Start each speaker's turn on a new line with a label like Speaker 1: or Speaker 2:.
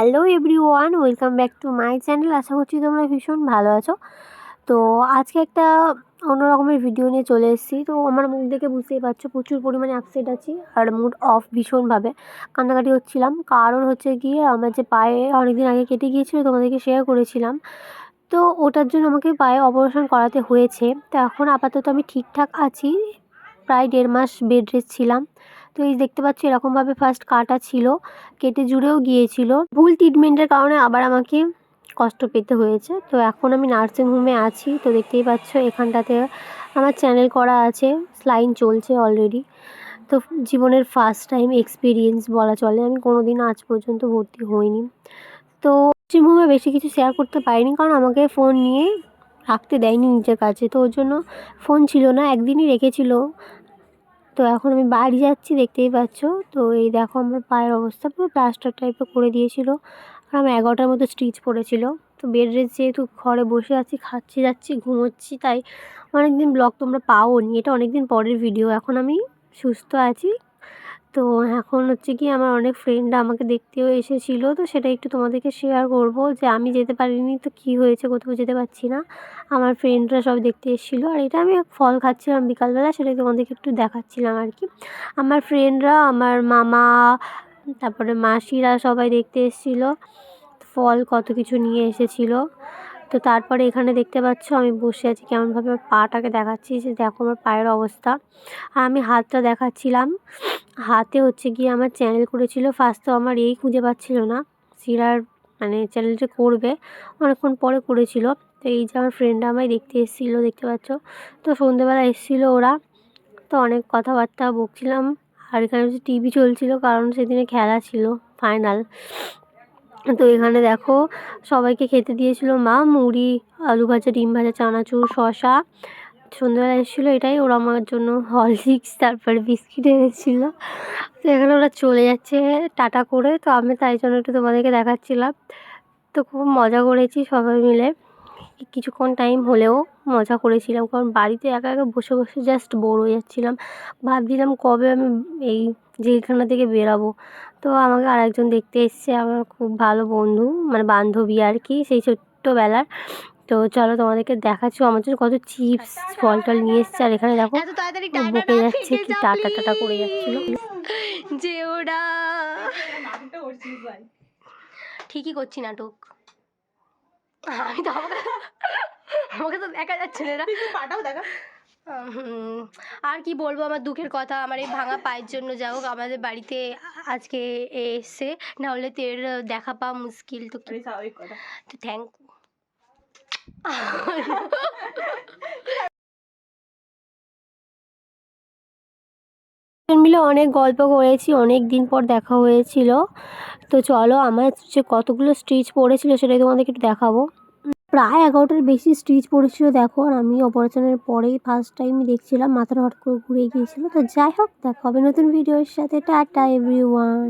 Speaker 1: Hello everyone welcome back to my channel আশা করছি তোমরা ভীষণ ভালো আছো। তো আজকে একটা অন্য রকমের ভিডিও নিয়ে চলে এসেছি। তো আমার মুখ দেখে বুঝতেই পারছ, প্রচুর পরিমাণে আপসেট আছি আর মুড অফ ভীষণভাবে। কান্নাকাটি হচ্ছিলাম। কারণ হচ্ছে গিয়ে আমার যে পায়ে অনেকদিন আগে কেটে গিয়েছিল, তোমাদেরকে শেয়ার করেছিলাম। তো ওটার জন্য আমাকে পায়ে অপারেশন করাতে হয়েছে। তো এখন আপাতত আমি ঠিকঠাক আছি। প্রায় দেড় মাস বেড রেস্ট ছিলাম। তো এই দেখতে পাচ্ছ, এরকমভাবে ফার্স্ট কাটা ছিল। কেটে জুড়েও গিয়েছিল। ভুল ট্রিটমেন্টের কারণে আবার আমাকে কষ্ট পেতে হয়েছে। তো এখন আমি নার্সিং হোমে আছি। তো দেখতেই পাচ্ছ, এখানটাতে আমার চ্যানেল করা আছে। স্লাইন চলছে অলরেডি তো জীবনের ফার্স্ট টাইম এক্সপিরিয়েন্স বলা চলে। আমি কোনো দিন আজ পর্যন্ত ভর্তি হইনি। তো নার্সিং হোমে বেশি কিছু শেয়ার করতে পারিনি। কারণ আমাকে ফোন নিয়ে রাখতে দেয়নি নিজের কাছে। তো ওর জন্য ফোন ছিল না, একদিনই রেখেছিল। তো এখন আমি বাড়ি যাচ্ছি, দেখতেই পাচ্ছ। তো এই দেখো আমার পায়ের অবস্থা। পুরো প্লাস্টার টাইপের করে দিয়েছিল। আর আমার এগারোটার মতো স্টিচ পড়েছিল। তো বেড রেস্ট যেহেতু ঘরে বসে আছি, খাচ্ছি, যাচ্ছি, ঘুমোচ্ছি, তাই অনেক দিন ব্লগ তোমরা পাও নি এটা অনেক দিন পরের ভিডিও এখন আমি সুস্থ আছি। তো এখন হচ্ছে কি আমার অনেক ফ্রেন্ডরা আমাকে দেখতেও এসেছিল, তো সেটা একটু তোমাদেরকে শেয়ার করব যে আমি যেতে পারিনি, তো কি হয়েছে, কোথাও যেতে পারছি না। আমার ফ্রেন্ডরা সব দেখতে এসেছিল, আর এটা আমি ফল খাচ্ছিলাম বিকালবেলা, সেটাই তোমাদেরকে একটু দেখাচ্ছিলাম আর কি। আমার ফ্রেন্ডরা আমার মামা তারপরে মাসিরা সবাই দেখতে এসেছিল, ফল কত কিছু নিয়ে এসেছিল। তো তারপরে এখানে দেখতে পাচ্ছ আমি বসে আছি, কেমনভাবে আমার পাটাকে দেখাচ্ছি, যে দেখো আমার পায়ের অবস্থা। আর আমি হাতটা দেখাচ্ছিলাম, হাতে হচ্ছে গিয়ে আমার চ্যানেল করেছিল ফার্স্ট তো আমার এই খুঁজে পাচ্ছিল না, সিরার মানে চ্যানেলটা করবে, অনেকক্ষণ পরে করেছিল। তো এই যে আমার ফ্রেন্ডরা আমায় দেখতে এসেছিল, দেখতে পাচ্ছ? তো সন্ধেবেলা এসেছিল ওরা, তো অনেক কথাবার্তা বকছিলাম আর এখানে হচ্ছে টিভি চলছিল, কারণ সেদিনে খেলা ছিল ফাইনাল তো এখানে দেখো, সবাইকে খেতে দিয়েছিল মা, মুড়ি, আলু ভাজা, ডিম ভাজা, চানাচুর শশা সন্ধ্যেবেলা এসেছিল এটাই, ওরা আমার জন্য হরলিক্স তারপরে বিস্কিট এনেছিলো। তো এখানে ওরা চলে যাচ্ছে টাটা করে, তো আমি তাই জন্য একটু তোমাদেরকে দেখাচ্ছিলাম। তো খুব মজা করেছি সবাই মিলে। কিছুক্ষণ টাইম হলেও মজা করেছিলাম। কারণ বাড়িতে একা একা বসে বসে জাস্ট বোর হয়ে যাচ্ছিলাম। ভাবছিলাম কবে আমি এই জেলখানা থেকে বেরাবো। তো আমাকে আরেকজন দেখতে এসছে আমার খুব ভালো বন্ধু মানে বান্ধবী আর কি সেই ছোট্টবেলার। তো চলো তোমাদেরকে দেখাচ্ছি আমার জন্য কত চিপস ফল টল নিয়ে এসছে। আর এখানে দেখো বকে যাচ্ছে কি টাটা টাটা করে যাচ্ছিল।
Speaker 2: যে ওরা ঠিকই করছি নাটক। আমি তো আমাকে আমাকে তো দেখা যাচ্ছে না এরা।
Speaker 3: পাটাও দেখা।
Speaker 2: আর কি বলব আমার দুঃখের কথা আমার এই ভাঙা পায়ের জন্য যা হোক আমাদের বাড়িতে আজকে এ এসছে না হলে তো এর দেখা পাওয়া মুশকিল তো কি তো থ্যাংক
Speaker 1: মিলে অনেক গল্প করেছি অনেক দিন পর দেখা হয়েছিল। তো চলো আমার যে কতগুলো স্টিচ পড়েছিল সেটাই তোমাদেরকে একটু দেখাবো। প্রায় এগারোটার বেশি স্টিচ পড়েছিল, দেখো। আর আমি অপারেশনের পরেই ফার্স্ট টাইম দেখছিলাম, মাথার হট করে ঘুরে গিয়েছিল। তো যাই হোক, দেখো হবে নতুন ভিডিওর সাথে। Tata everyone